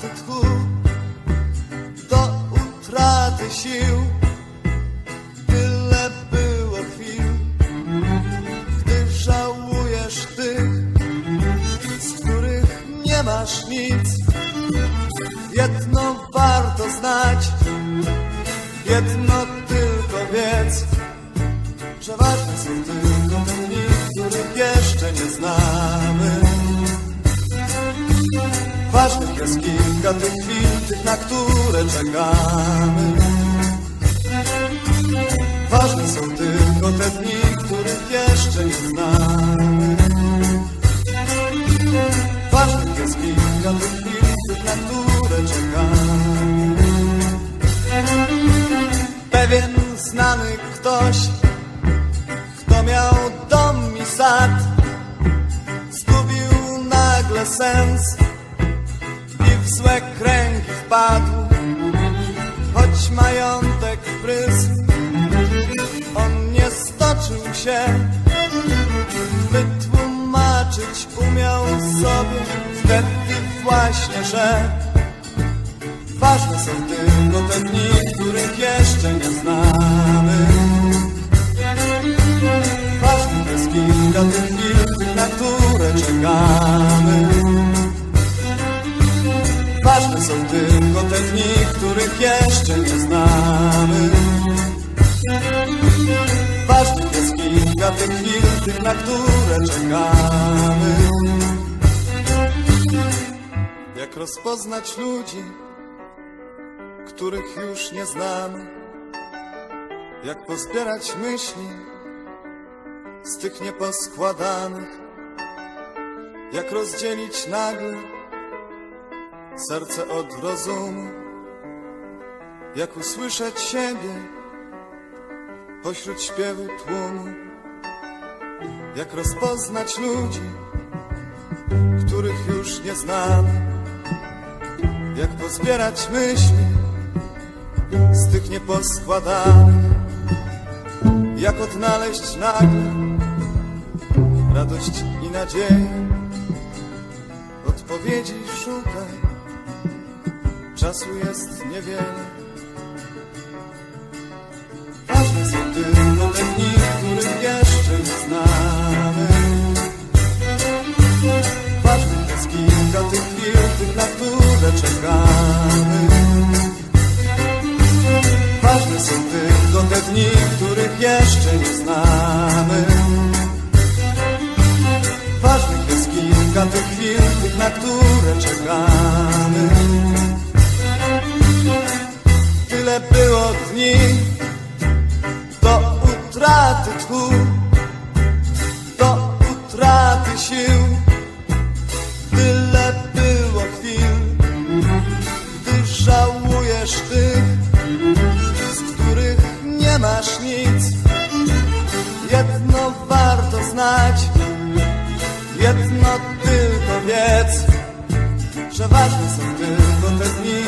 utraty do utraty sił. Tyle było chwil, gdy żałujesz tych, z których nie masz nic. Jedno warto znać, jedno tylko wiedz, że są tylko te dni, których kilka tych chwil, na które czekamy. Ważne są tylko te dni, których jeszcze nie znamy. Ważnych jest kilka tych chwil, na które czekamy. Pewien znany ktoś, kto miał dom i sad, zgubił nagle sens Choć majątek prysł, on nie stoczył się, wytłumaczyć umiał sobie wtedy właśnie, że ważne są tylko te dni, których jeszcze nie znamy. Ważnych jest kilka tych chwil, na które czekamy. Ważne są tylko te dni, których jeszcze nie znamy. Ważnych jest kilka tych chwil, tych, na które czekamy. Jak rozpoznać ludzi, których już nie znamy? Jak pozbierać myśli z tych nieposkładanych? Jak rozdzielić nagle serce od rozumu? Jak usłyszeć siebie pośród śpiewu tłumu? Jak rozpoznać ludzi, których już nie znamy? Jak pozbierać myśli z tych nieposkładanych? Jak odnaleźć nagle radość i nadzieję? Odpowiedzi szukaj, czasu jest niewiele. Ważne są tylko dni, których jeszcze nie znamy. Ważnych jest kilka tych chwil, tych, na które czekamy. Ważne są tylko te dni, których jeszcze nie znamy. Ważnych jest kilka tych chwil, tych, na które czekamy. Dni do utraty tchu, do utraty sił. Tyle było chwil, gdy żałujesz tych, z których nie masz nic. Jedno warto znać, jedno tylko wiedz, że ważne są tylko te dni,